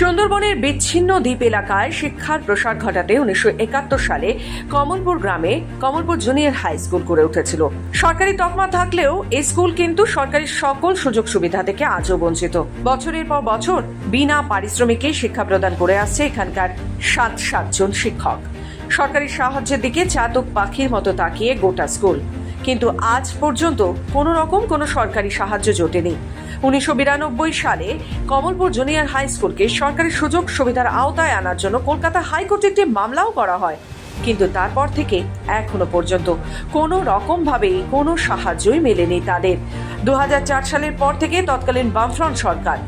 সুন্দরবনের বিচ্ছিন্ন দ্বীপ এলাকায় শিক্ষার প্রসার ঘটাতে উনিশশো একাত্তর সালে কমলপুর গ্রামে কমলপুর জুনিয়র হাই স্কুল গড়ে উঠেছিল। সরকারি তকমা থাকলেও এই স্কুল কিন্তু সরকারি সকল সুযোগ সুবিধা থেকে আজও বঞ্চিত। বছরের পর বছর বিনা পারিশ্রমিকে শিক্ষা প্রদান করে আসছে এখানকার সাত সাতজন শিক্ষক। সরকারি সাহায্যের দিকে চাতক পাখির মতো তাকিয়ে গোটা স্কুল কিন্তু আজ পর্যন্ত কোনো রকম কোনো সরকারি সাহায্য জোটেনি। উনিশশো বিরানব্বই সালে কমলপুর জুনিয়র হাই স্কুলকে সরকারি সুযোগ সুবিধার আওতায় আনার জন্য কলকাতা হাইকোর্টে একটি মামলাও করা হয়। কিন্তু তারপর থেকে এখনও পর্যন্ত কোনো রকমভাবেই কোনো সাহায্যই মেলেনি তাদের। দু হাজার চার সালের পর থেকে তৎকালীন বামফ্রন্ট সরকার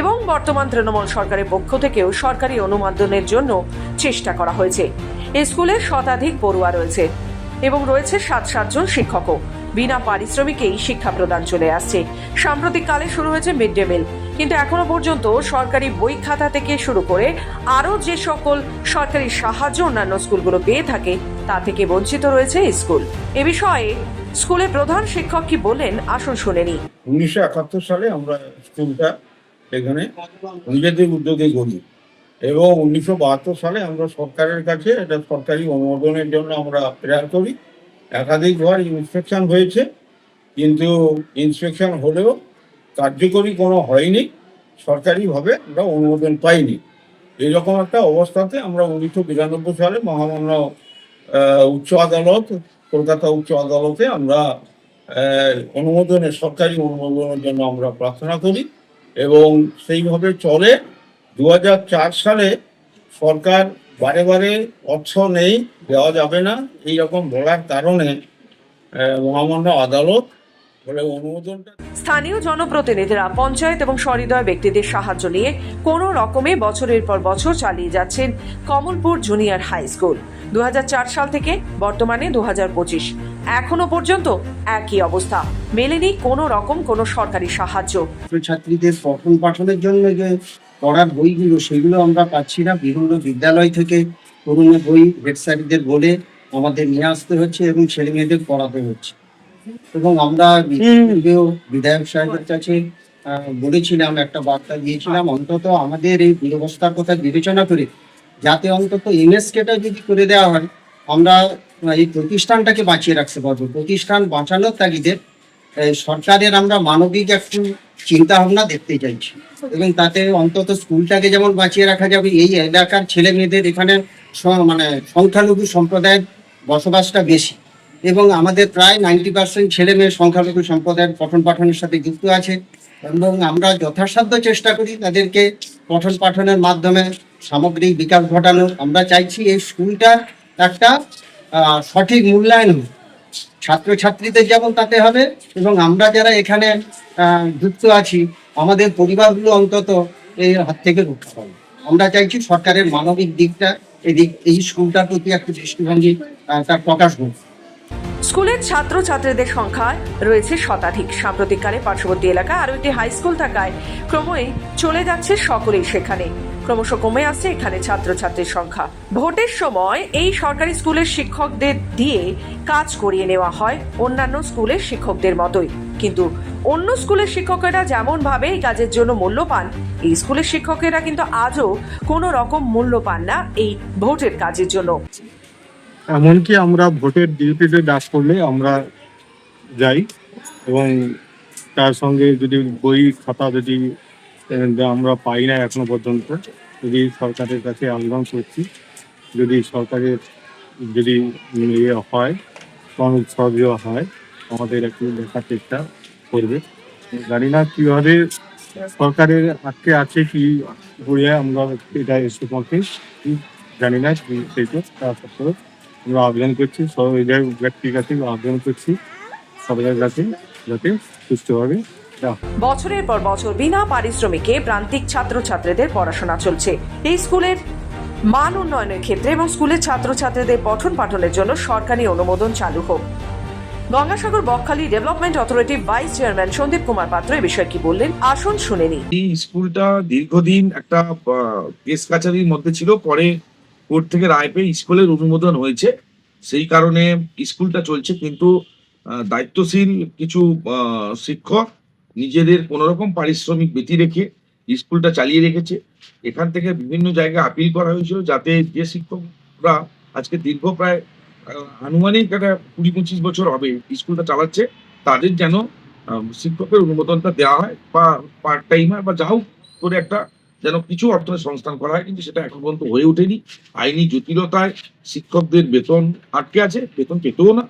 এবং বর্তমান তৃণমূল সরকারের পক্ষ থেকেও সরকারি অনুমোদনের জন্য চেষ্টা করা হয়েছে। স্কুলে শতাধিক পড়ুয়া রয়েছে। এবং রয়েছে সাত সাতজন শিক্ষকও। বিনা পারিশ্রমিকেই শিক্ষা প্রদান চলে আসছে। সাম্প্রতিককালে শুরু হয়েছে মিড ডে মিল। কিন্তু এখনও পর্যন্ত সরকারি বই খাতা থেকে শুরু করে আরও যে সকল সরকারি সাহায্য অন্যান্য স্কুলগুলো পেয়ে থাকে, তা থেকে বঞ্চিত রয়েছে স্কুল। এ বিষয়ে স্কুলের প্রধান শিক্ষক কি বললেন, আসুন শুনেনি উনিশশো একাত্তর সালে আমরা স্কুলটা এখানে উদ্যোগে গড়ি। এবং উনিশশো বাহাত্তর সালে আমরা সরকারের কাছে এটা সরকারি অনুমোদনের জন্য আমরা প্রেয়ার করি। একাধিকবার ইন্সপেকশন হয়েছে, কিন্তু ইন্সপেকশন হলেও কার্যকরী কোনো হয়নি, সরকারিভাবে আমরা অনুমোদন পাইনি। এইরকম একটা অবস্থাতে আমরা উনিশশো বিরানব্বই সালে মহামান্য উচ্চ আদালত, কলকাতা উচ্চ আদালতে আমরা অনুমোদনের, সরকারি অনুমোদনের জন্য আমরা প্রার্থনা করি এবং সেইভাবে চলে দু হাজার চার সালে সরকার বারে বারে অর্থ নেই দেওয়া যাবে না। এই রকম বলার কারণে মহামান্য আদালত স্থানীয় জনপ্রতিনিধিরা পঞ্চায়েত এবং সহৃদয় ব্যক্তিদের সাহায্য নিয়ে কোনো রকমে বছরের পর বছর চালিয়ে যাচ্ছেন কমলপুর জুনিয়র হাই স্কুল। দু হাজার চার সাল থেকে বর্তমানে দু হাজার পঁচিশ। এখনও পর্যন্ত একই অবস্থা। মেলেনি কোনো রকম কোনো সরকারি সাহায্য। ছাত্রীদের পঠন পাঠনের জন্য যে পড়ার বইগুলো সেগুলো আমরা পাচ্ছি না। বিভিন্ন বিদ্যালয় থেকে পুরনো বই হেড স্যারদের বলে আমাদের নিয়ে আসতে হচ্ছে এবং ছেলে মেয়েদের পড়াতে হচ্ছে। এবং আমরা বিধায়ক সাহেবের কাছে বলেছিলাম একটা বার্তা দিয়েছিলাম। অন্তত আমাদের এই দুরবস্থার কথা বিবেচনা করে যাতে অন্তত এমএসকেটা যদি করে দেওয়া হয় আমরা এই প্রতিষ্ঠানটাকে বাঁচিয়ে রাখতে পারব। প্রতিষ্ঠান বাঁচানোর তাগিদে এই সরকারের আমরা মানবিক একটু চিন্তা ভাবনা দেখতে চাইছি। এবং তাতে অন্তত স্কুলটাকে যেমন বাঁচিয়ে রাখা যাবে, এই এলাকার ছেলে মেয়েদের এখানে মানে সংখ্যালঘু সম্প্রদায়ের বসবাসটা বেশি। এবং আমাদের প্রায় নাইনটি পার্সেন্ট ছেলে মেয়ে সংখ্যালঘু সম্প্রদায়ের পঠন পাঠনের সাথে যুক্ত আছে। এবং আমরা যথাসাধ্য চেষ্টা করি তাদেরকে পঠন পাঠনের মাধ্যমে সামগ্রিক বিকাশ ঘটানো আমরা চাইছি এই স্কুলটার একটা সঠিক মূল্যায়ন হোক। ছাত্রছাত্রীদের যেমন তাতে হবে, এবং আমরা যারা এখানে যুক্ত আছি, আমাদের পরিবারগুলো অন্তত এই হাত থেকে রক্ষা পাবে। আমরা চাইছি সরকারের মানবিক দিকটা, এই দিক, এই স্কুলটার প্রতি একটা দৃষ্টিভঙ্গি তার প্রকাশ হোক। স্কুলের ছাত্র ছাত্রীদের সংখ্যা রয়েছে শতাধিক। সাম্প্রতিককালে পার্শ্ববর্তী এলাকায় আরও একটি হাই স্কুল থাকায় ক্রমই চলে যাচ্ছে সকলেই সেখানে। ক্রমশ কমে আসছে এখানে ছাত্রছাত্রীর সংখ্যা। ভোটের সময় এই সরকারি স্কুলের শিক্ষকদের দিয়ে কাজ করিয়ে নেওয়া হয় অন্যান্য স্কুলের শিক্ষকদের মতোই। কিন্তু অন্য স্কুলের শিক্ষকেরা যেমন ভাবে এই কাজের জন্য মূল্য পান, এই স্কুলের শিক্ষকেরা কিন্তু আজও কোনো রকম মূল্য পান না এই ভোটের কাজের জন্য। এমনকি আমরা ভোটের ডিউটিতে ডাক করলে আমরা যাই এবং তার সঙ্গে যদি বই খাতা যদি আমরা পাই না এখনও পর্যন্ত, যদি সরকারের কাছে আবেদন করছি, যদি সরকারের যদি ইয়ে হয় সহযোগ হয়, আমাদের একটু দেখার চেষ্টা করবে। জানি না কীভাবে সরকারের আজকে আছে কি বইয়ে আমরা এটা এসে পৌঁছে, জানি না সেইটা তা সত্ত্বেও আমরা আবেদন করছি সব ব্যক্তির কাছে আবেদন করছি। সবাই কাছে যাতে সুস্থভাবে বছরের পর বছর বিনা পারিশ্রমিকে প্রান্তিক ছাত্রছাত্রীদের পড়াশোনা চলছে। এই স্কুলের মান উন্নয়নের ক্ষেত্রে এবং স্কুলের ছাত্রছাত্রীদের পঠন পাঠনের জন্য সরকারি অনুমোদন চালু হোক। গঙ্গাসাগর বকখালি ডেভেলপমেন্ট অথরিটির ভাইস চেয়ারম্যান সন্দীপ কুমার পাত্র এ বিষয়ে কি বললেন? আসুন শুনে এই স্কুলটা দীর্ঘদিন একটা কেস কাছারির মধ্যে ছিল পরে কোর্ট থেকে রায় পেয়ে স্কুলের অনুমোদন হয়েছে। সেই কারণে স্কুলটা চলছে, কিন্তু দায়িত্বশীল কিছু শিক্ষক নিজেদের কোনো রকম পারিশ্রমিক বেতি রেখে স্কুলটা চালিয়ে রেখেছে। এখান থেকে বিভিন্ন জায়গায় আপিল করা হয়েছিল যাতে যে শিক্ষকরা আজকে দীর্ঘ প্রায় আনুমানিক একটা কুড়ি পঁচিশ বছর হবে স্কুলটা চালাচ্ছে, তাদের যেন শিক্ষকের অনুমোদনটা দেওয়া হয় বা পার্ট টাইমার বা যা হোক করে একটা যেন কিছু অর্থের সংস্থান করা হয়, কিন্তু সেটা এখন পর্যন্ত হয়ে ওঠেনি। আইনি জটিলতায় শিক্ষকদের বেতন আটকে আছে, বেতন পেতেও না।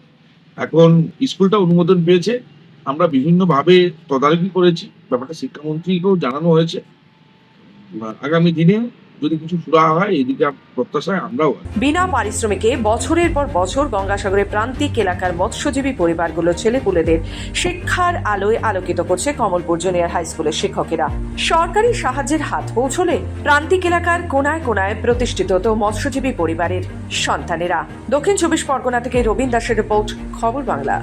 এখন স্কুলটা অনুমোদন পেয়েছে। আমরা বিভিন্নভাবে তদারকি করেছি। ব্যাপারটা শিক্ষামন্ত্রীকেও জানানো হয়েছে। আগামী দিনে যদি কিছু সুরাহা হয়, এদিকে প্রত্যাশায় আমরাও বিনা পারিশ্রমিকে বছরের পর বছর গঙ্গাসাগরের প্রান্তিক এলাকার মৎস্যজীবী শিক্ষার আলোয় আলোকিত করছে কমলপুর জুনিয়র হাই স্কুলের শিক্ষকেরা। সরকারি সাহায্যের হাত পৌঁছলে প্রান্তিক এলাকার কোনায় কোনায় প্রতিষ্ঠিত হতো মৎস্যজীবী পরিবারের সন্তানেরা। দক্ষিণ চব্বিশ পরগনা থেকে রবীন দাসের রিপোর্ট, খবর বাংলা।